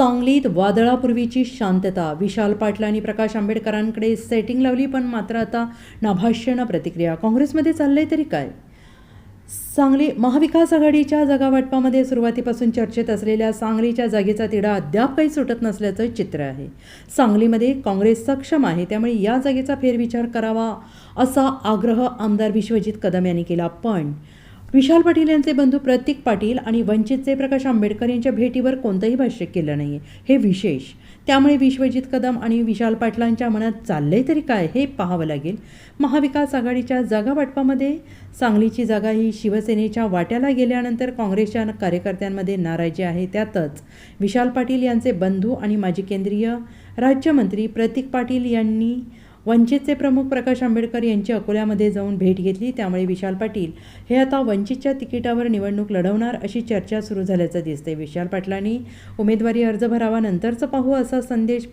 सांगलीत वादळापूर्वीची शांतता. विशाल पाटलांनी प्रकाश आंबेडकरांकडे सेटिंग लावली पण मात्र आता नाभाष्यनं प्रतिक्रिया. काँग्रेसमध्ये चाललंय तरी काय? सांगली महाविकास आघाडीच्या जागावाटपामध्ये सुरुवातीपासून चर्चेत असलेल्या सांगलीच्या जागेचा तिढा अद्याप काही सुटत नसल्याचं चित्र आहे. सांगलीमध्ये काँग्रेस सक्षम आहे त्यामुळे या जागेचा फेरविचार करावा असा आग्रह आमदार विश्वजित कदम यांनी केला. पण विशाल पाटील यांचे बंधू प्रतीक पाटील आणि वंचितचे प्रकाश आंबेडकर यांच्या भेटीवर कोणतंही भाष्य केलं नाही हे विशेष. त्यामुळे विश्वजित कदम आणि विशाल पाटलांच्या मनात चाललंय तरी काय हे पाहावं लागेल. महाविकास आघाडीच्या जागा वाटपामध्ये सांगलीची जागा ही शिवसेनेच्या वाट्याला गेल्यानंतर काँग्रेसच्या कार्यकर्त्यांमध्ये नाराजी आहे. त्यातच विशाल पाटील यांचे बंधू आणि माजी केंद्रीय राज्यमंत्री प्रतीक पाटील यांनी वंचितचे प्रमुख प्रकाश आंबेडकर यांची अकोल्यामध्ये जाऊन भेट घेतली त्यामुळे विशाल पाटील हे आता वंचितच्या तिकिटावर निवडणूक लढवणार अशी चर्चा सुरू झाल्याचं दिसते विशाल पाटलांनी उमेदवारी अर्ज भरावा नंतरचं पाहू असा संदेश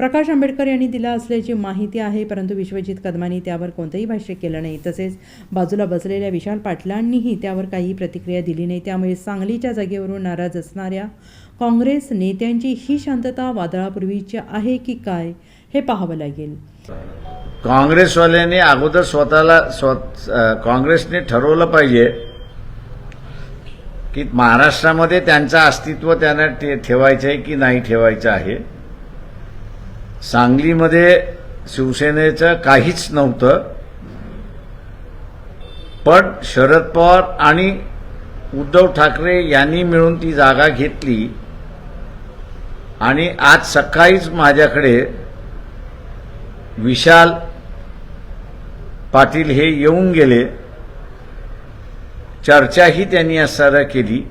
प्रकाश आंबेडकर यांनी दिला असल्याची माहिती आहे परंतु विश्वजित कदमांनी त्यावर कोणतंही भाष्य केलं नाही. तसेच बाजूला बसलेल्या विशाल पाटलांनीही त्यावर काही प्रतिक्रिया दिली नाही. त्यामुळे सांगलीच्या जागेवरून नाराज असणाऱ्या काँग्रेस नेत्यांची ही शांतता वादळापूर्वीची आहे की काय हे पाहावं लागेल. काँग्रेसवाल्यांनी अगोदर स्वतःला स्व काँग्रेसने ठरवलं पाहिजे की महाराष्ट्रामध्ये त्यांचं अस्तित्व त्यांना ठे- ठेवायचं आहे की नाही ठेवायचं आहे. सांगलीमध्ये शिवसेनेचं काहीच नव्हतं. पण शरद पवार आणि उद्धव ठाकरे यांनी मिळून ती जागा घेतली. आणि आज सकाळीच माझ्याकडे विशाल पाटील हे येऊन गेले. चर्चाही त्यांनी आज सारा केली.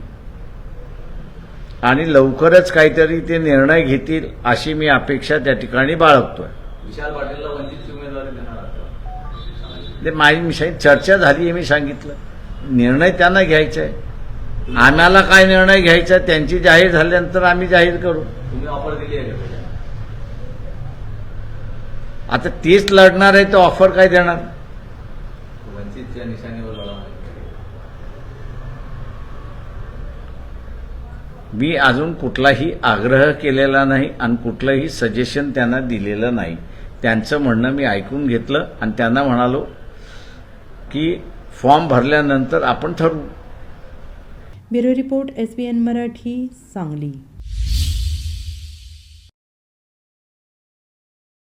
आणि लवकरच काहीतरी ते निर्णय घेतील अशी मी अपेक्षा त्या ठिकाणी बाळगतोय. विशाल पाटीलला उमेदवारी देणार ते माझी चर्चा झाली हे मी सांगितलं. निर्णय त्यांना घ्यायचा आहे. आम्हाला काय निर्णय घ्यायचा त्यांची जाहीर झाल्यानंतर आम्ही जाहीर करू. तुम्ही ऑफर दिली आहे? आता तेच लढणार आहे तर ऑफर काय देणार? वंचितच्या निशाणीवर लढा मी अजून कुठलाही आग्रह केलेला नाही आणि कुठलंही सजेशन त्यांना दिलेलं नाही. त्यांचं म्हणणं मी ऐकून घेतलं आणि त्यांना म्हणालो की फॉर्म भरल्यानंतर आपण ठरवू. Bureau report S B N Marathi Sangli.